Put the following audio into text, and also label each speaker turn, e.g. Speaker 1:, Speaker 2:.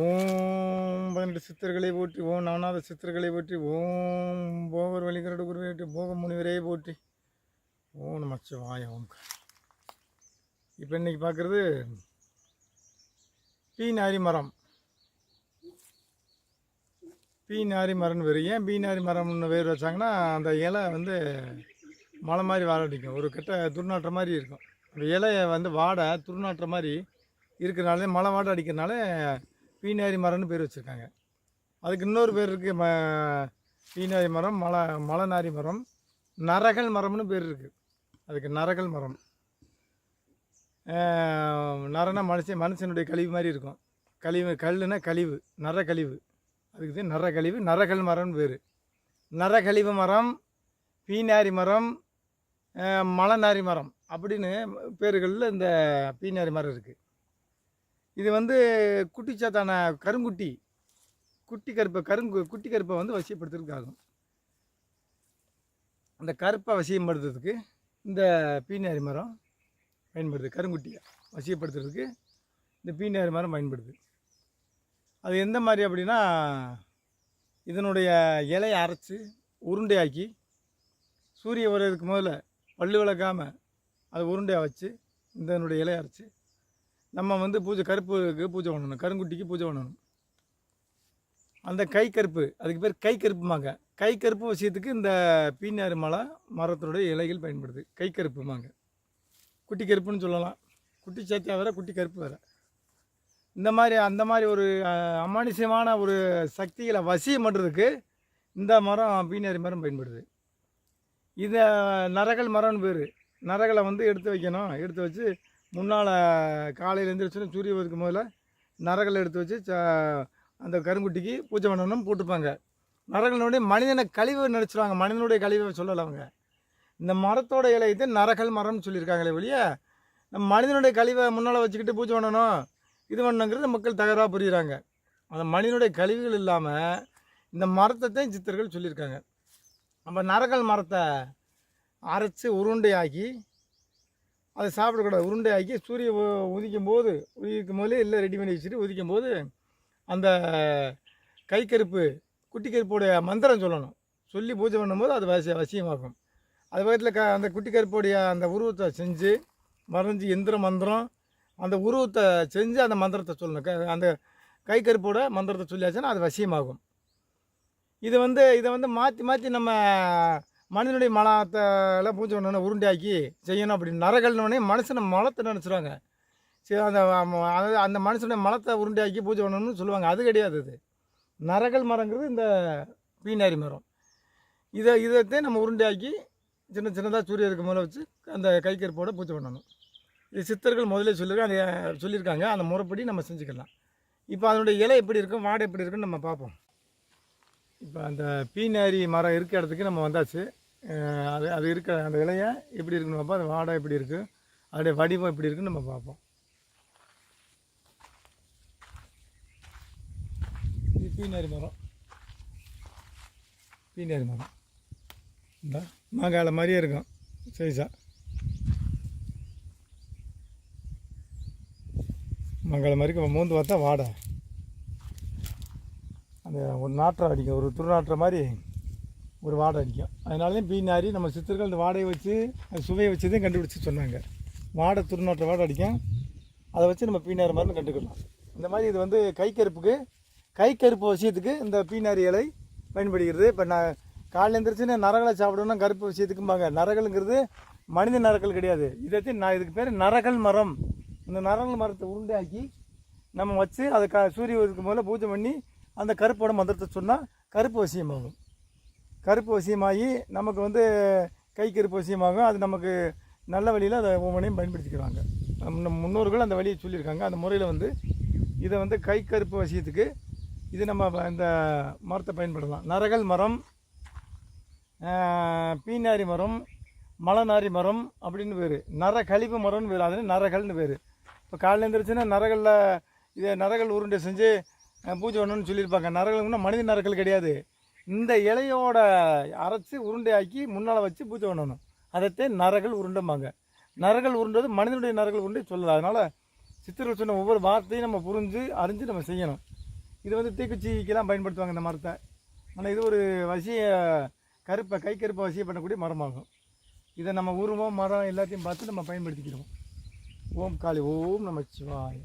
Speaker 1: ஓம் பதினெட்டு சித்தர்களை போற்றி ஓம் நவநாத சித்தர்களை போற்றி ஓம் போகர் வழிகரடு குருவேட்டு போக முனிவரே போற்றி. ஓம் நமச்சிவாய ஓம் இப்போ இன்னைக்கு பார்க்குறது பீநாரி மரம். பீநாரி மரம்னு வேறு ஏன் பீநாரி மரம்னு வேறு வச்சாங்கன்னா அந்த இலை வந்து மலை மாதிரி வாழடிக்கும் ஒரு கெட்ட துர்நாற்ற மாதிரி இருக்கும். அந்த இலையை வந்து வாடை துர்நாற்ற மாதிரி இருக்கிறனால மலை வாடை அடிக்கிறனால பீனாரி மரம்னு பேர் வச்சுருக்காங்க. அதுக்கு இன்னொரு பேர் இருக்குது ம பீனாரி மரம் மலை மலைநாரி மரம் நரகல் மரம்னு பேர் இருக்குது அதுக்கு நரகல் மரம். நரனா மனுஷன் மனுஷனுடைய கழிவு மாதிரி இருக்கும். கழிவு கல்லுனா கழிவு நர கழிவு அதுக்கு தான் நர கழிவு நரகல் மரம்னு பேர். நரகழிவு மரம் பீனாரி மரம் மலநாரி மலைநாரி மரம் அப்படின்னு பேர்களில் இந்த பீனாரி மரம் இருக்குது இது வந்து குட்டிச்சாத்தான கருங்குட்டி. குட்டி கருப்பை கருங்கு குட்டி கருப்பை வந்து வசியப்படுத்துறதுக்கு ஆகும் அந்த கருப்பை வசியப்படுத்துறதுக்கு இந்த பீனாரி மரம் பயன்படுது. கருங்குட்டியை வசியப்படுத்துறதுக்கு இந்த பீனாரி மரம் பயன்படுது. அது எந்த மாதிரி அப்படின்னா இதனுடைய இலையை அரைச்சி உருண்டையாக்கி சூரிய உரையிறதுக்கு முதல்ல பல்லு விளக்காமல் அதை உருண்டையாக வச்சு இதனுடைய இலையை அரைச்சி நம்ம வந்து பூஜை கருப்புக்கு பூஜை பண்ணணும். கருங்குட்டிக்கு பூஜை பண்ணணும். அந்த கை கருப்பு அதுக்கு பேர் கை கருப்புமாங்க கை கருப்பு விஷயத்துக்கு இந்த பீனாறு மலை மரத்தினுடைய இலைகள் பயன்படுது. கை கருப்புமாங்க குட்டி கருப்புன்னு சொல்லலாம். குட்டி சேத்தியா வேற குட்டி கருப்பு வேற. இந்த மாதிரி அந்த மாதிரி ஒரு அமானுஷ்யமான ஒரு சக்திகளை வசியம் பண்ணுறதுக்கு இந்த மரம் பீனாரி மரம் பயன்படுது. இதை நரகல் மரம்னு பேர். நரகளை வந்து எடுத்து வைக்கணும். எடுத்து வச்சு முன்னால் காலையில் எழுந்திரிச்சோன்னு சூரிய உதயத்துக்கு முதல்ல நரகல் எடுத்து வச்சு அந்த கருங்குட்டிக்கு பூஜை பண்ணணும்னு போட்டுப்பாங்க நரகனுடைய மனிதனை கழிவு நினச்சிருவாங்க. மனிதனுடைய கழிவை சொல்லலை அவங்க. இந்த மரத்தோட இலையத்தை நரகல் மரம்னு சொல்லியிருக்காங்களே வழியே நம்ம மனிதனுடைய கழிவை முன்னால் வச்சுக்கிட்டு பூஜை பண்ணணும். இது பண்ணணுங்கிறது மக்கள் தகராக புரிகிறாங்க அந்த மனிதனுடைய கழிவுகள் இல்லாமல் இந்த மரத்தை தான் சித்தர்கள் சொல்லியிருக்காங்க. நம்ம நரகல் மரத்தை அரைச்சி உருண்டையாக்கி அதை சாப்பிடக்கூடாது. உருண்டையாக்கி சூரிய உதிக்கும் போது உதிக்கும் போது இல்லை ரெடி பண்ணி வச்சுட்டு உதிக்கும் போது அந்த கை கருப்பு குட்டி கருப்புடைய மந்திரம் சொல்லணும். சொல்லி பூஜை பண்ணும்போது அது வசிய வசியமாகும். அது பக்கத்தில் க அந்த குட்டி கருப்புடைய அந்த உருவத்தை செஞ்சு மறைஞ்சு எந்திர மந்திரம் அந்த உருவத்தை செஞ்சு அந்த மந்திரத்தை சொல்லணும். க அந்த கை கருப்போட மந்திரத்தை சொல்லியாச்சுன்னா அது வசியமாகும். இது வந்து இதை வந்து மாற்றி மாற்றி நம்ம மனிதனுடைய மலத்தில் பூஜை ஒன்று உருண்டையாக்கி செய்யணும் அப்படின்னு நரகல்னோடனே மனுஷனை மலத்தை நினச்சிருவாங்க. சரி அந்த அதாவது அந்த மனுஷனுடைய மலத்தை உருண்டையாக்கி பூஜை பண்ணணும்னு சொல்லுவாங்க. அது கிடையாது இது நரகல் மரங்கிறது இந்த பீனாரி மரம். இதை இதை நம்ம உருண்டையாக்கி சின்ன சின்னதாக சூரியனுக்கு மேலே வச்சு அந்த கைக்கருப்போடு பூஜை பண்ணணும். இது சித்தர்கள் முதலே சொல்லியிருக்காங்க அதை சொல்லியிருக்காங்க. அந்த முறைப்படி நம்ம செஞ்சுக்கலாம். இப்போ அதனுடைய இலை எப்படி இருக்கும் வாடை எப்படி இருக்குன்னு நம்ம பார்ப்போம். இப்போ அந்த பீனாரி மரம் இருக்க இடத்துக்கு நம்ம வந்தாச்சு. அது அது இருக்க அந்த இலையை எப்படி இருக்குன்னு பார்ப்போம். அந்த வாடை எப்படி இருக்குது அதோடைய வடிவம் எப்படி இருக்குன்னு நம்ம பார்ப்போம். இது பீனாரி மரம். பீனாரி மரம். இந்த மாங்கால மாதிரியே இருக்கும் சைஸாக மங்கள மாதிரி மூந்து பார்த்தா வாடை. அந்த ஒரு நாற்றம் அடிக்கும். ஒரு துர்நாற்றம் மாதிரி ஒரு வாடை அடிக்கும். அதனால தான் பீனாரி நம்ம சித்தர்கள் இந்த வாடையை வச்சு அது சுவையை வச்சு தான் கண்டுபிடிச்சி சொன்னாங்க. வாடை துருநாற்ற வாடை அடிக்கும். அதை வச்சு நம்ம பீனாரி மருந்து கண்டுக்கலாம். இந்த மாதிரி இது வந்து கை கருப்புக்கு கை கருப்பு விஷயத்துக்கு இந்த பீனாரி இலை பயன்படுகிறது. இப்போ நான் காலையில் எழுந்திரிச்சுன்னா நரகளை சாப்பிடணும்னா கருப்பு விஷயத்துக்கும்பாங்க. நரகலுங்கிறது மனித நரகல் கிடையாது. இதை நான் இதுக்கு பேர் நரகல் மரம். இந்த நரகல் மரத்தை உருண்டாக்கி நம்ம வச்சு அதை க சூரிய உதயத்துக்கு முதல்ல பூஜை பண்ணி அந்த கருப்போட மந்திரத்தை சொன்னால் கருப்பு வசியமாகும். கருப்பு வசியமாகி நமக்கு வந்து கை கருப்பு வசியமாகும். அது நமக்கு நல்ல வழியில் அதை ஒவ்வொன்றையும் பயன்படுத்திக்கிறாங்க. நம்ம முன்னோர்கள் அந்த வழியை சொல்லியிருக்காங்க. அந்த முறையில் வந்து இதை வந்து கை கருப்பு வசியத்துக்கு இது நம்ம ப- இந்த மரத்தை பயன்படுத்தலாம் நரகல் மரம் பீனாரி மரம் மலநாரி மரம் அப்படின்னு பேர் நர கழிவு மரம்னு பேர் அது நரகல்னு பேர் இப்போ காலையில் எழுந்திரிச்சுன்னா நரகலில் இதை நரகல் உருண்டை செஞ்சு பூஜை பண்ணணும்னு சொல்லியிருப்பாங்க. நரகல்னா மனித நரகல் கிடையாது. இந்த இலையோட அரைச்சி உருண்டையாக்கி முன்னால் வச்சு பூஜை பண்ணணும். அதைத்தான் நரகள் உருண்டைம்பாங்க. நரகள் உருண்டது மனிதனுடைய நரகல் உருண்டை சொல்லலாம் அதனால் சித்தர்கள் சொன்ன ஒவ்வொரு வார்த்தையும் நம்ம புரிஞ்சு அறிஞ்சு நம்ம செய்யணும். இது வந்து தீக்குச்சிக்கெல்லாம் பயன்படுத்துவாங்க இந்த மரத்தை. ஆனால் இது ஒரு வசிய கருப்பை கை கருப்பை வசிய பண்ணக்கூடிய மரமாகும். இதை நம்ம உருவம் மரம் எல்லாத்தையும் பார்த்து நம்ம பயன்படுத்திக்கிறோம். ஓம் காளி ஓம் நமச்சிவாய